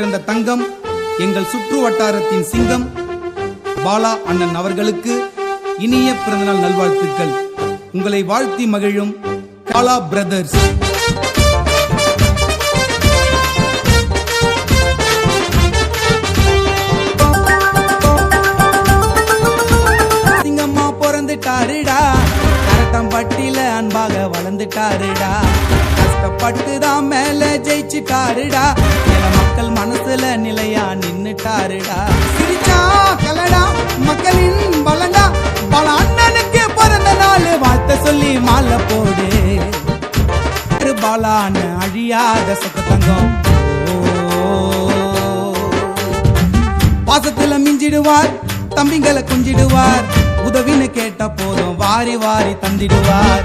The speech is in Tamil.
பிறந்த தங்கம் எங்கள் சுற்று வட்டாரத்தின் சிங்கம் பாலா அண்ணன் அவர்களுக்கு இனிய பிறந்தநாள் நல்வாழ்த்துக்கள். உங்களை வாழ்த்தி மகிழும் காலா பிரதர்ஸ். சிங்கம்மா பிறந்துட்டாருடா. கரட்டம்பட்டியில அன்பாக வளர்ந்துட்டாருடா. கஷ்டப்பட்டு தான் மேல ஜெயிச்சுட்டாருடா. சில நிலையா நின்னுட்டாருடா. சிரிச்சா கலடா மக்களின் பலண்டா பல அண்ணனுக்கு பிறந்த நாள் வாழ்த்த சொல்லி மாலை போடு. பாலான அழியாத சொக்க தங்கம். பாசத்துல மிஞ்சிடுவார் தம்பிங்களை குஞ்சிடுவார். உதவின்னு கேட்ட போதும் வாரி வாரி தந்திடுவார்.